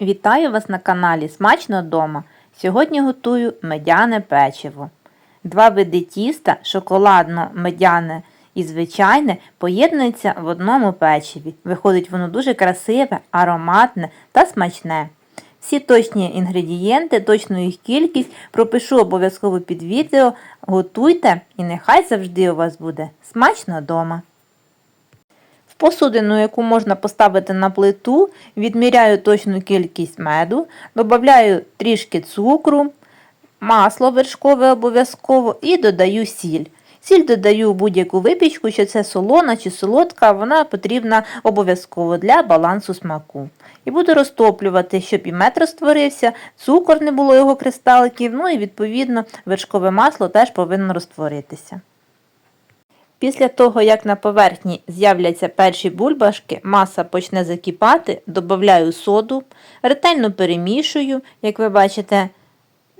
Вітаю вас на каналі Смачно вдома. Сьогодні готую медяне печиво. Два види тіста, шоколадно-медяне і звичайне, поєднуються в одному печиві. Виходить воно дуже красиве, ароматне та смачне. Всі точні інгредієнти, точну їх кількість пропишу обов'язково під відео. Готуйте і нехай завжди у вас буде смачно вдома. Посудину, яку можна поставити на плиту, відміряю точну кількість меду, додаю трішки цукру, масло вершкове обов'язково і додаю сіль. Сіль додаю в будь-яку випічку, що це солона чи солодка, вона потрібна обов'язково для балансу смаку. І буду розтоплювати, щоб і мед розтворився, цукор не було його кристаликів, ну і відповідно вершкове масло теж повинно розтворитися. Після того, як на поверхні з'являться перші бульбашки, маса почне закипати, додаю соду, ретельно перемішую, як ви бачите,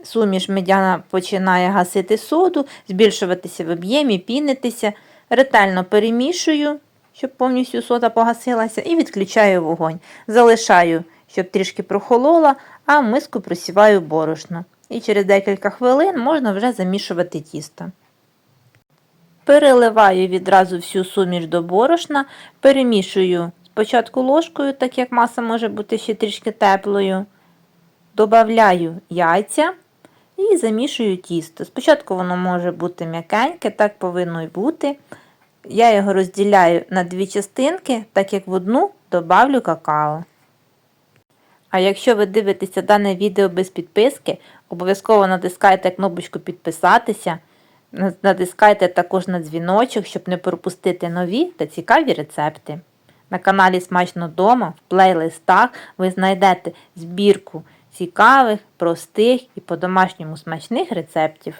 суміш медяна починає гасити соду, збільшуватися в об'ємі, пінитися, ретельно перемішую, щоб повністю сода погасилася, і відключаю вогонь. Залишаю, щоб трішки прохолола, а миску просіваю борошно. І через декілька хвилин можна вже замішувати тісто. Переливаю відразу всю суміш до борошна, перемішую спочатку ложкою, так як маса може бути ще трішки теплою. Добавляю яйця і замішую тісто. Спочатку воно може бути м'якеньке, так повинно й бути. Я його розділяю на дві частинки, так як в одну добавлю какао. А якщо ви дивитеся дане відео без підписки, обов'язково натискайте кнопочку підписатися. Натискайте також на дзвіночок, щоб не пропустити нові та цікаві рецепти. На каналі Смачно Дома в плейлистах ви знайдете збірку цікавих, простих і по-домашньому смачних рецептів.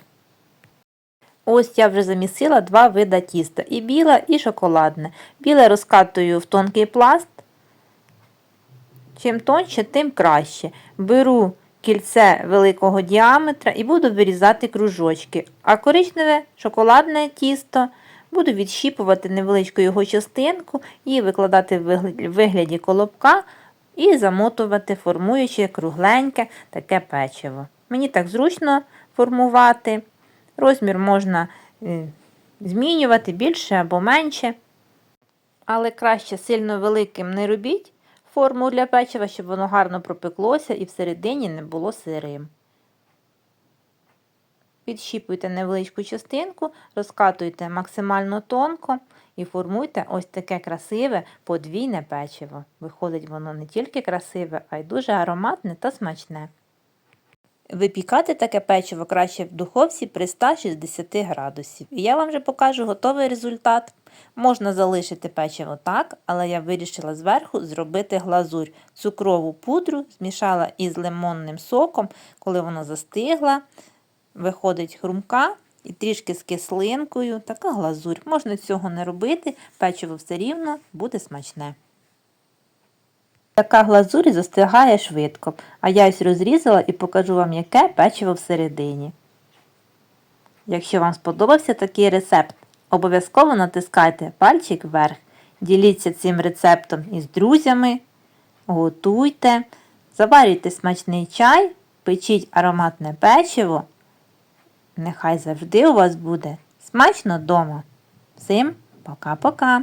Ось я вже замісила два вида тіста і біле, і шоколадне. Біле розкатую в тонкий пласт. Чим тоньше, тим краще. Беру кільце великого діаметра і буду вирізати кружочки. А коричневе шоколадне тісто буду відщіпувати невеличку його частинку і викладати в вигляді колобка і замотувати, формуючи кругленьке таке печиво. Мені так зручно формувати. Розмір можна е, змінювати більше або менше. Але краще сильно великим не робіть форму для печива, щоб воно гарно пропеклося і всередині не було сирим. Підщіпуйте невеличку частинку, розкатуйте максимально тонко і формуйте ось таке красиве подвійне печиво. Виходить воно не тільки красиве, а й дуже ароматне та смачне. Випікати таке печиво краще в духовці при 160 градусів. І я вам вже покажу готовий результат. Можна залишити печиво так, але я вирішила зверху зробити глазурь. Цукрову пудру змішала із лимонним соком, коли воно застигла, виходить хрумка і трішки з кислинкою. Така глазурь. Можна цього не робити, печиво все рівно буде смачне. Така глазурь застигає швидко, а я ось розрізала і покажу вам, яке печиво всередині. Якщо вам сподобався такий рецепт, обов'язково натискайте пальчик вверх, діліться цим рецептом із друзями, готуйте, заварюйте смачний чай, печіть ароматне печиво. Нехай завжди у вас буде смачно вдома. Всім пока-пока!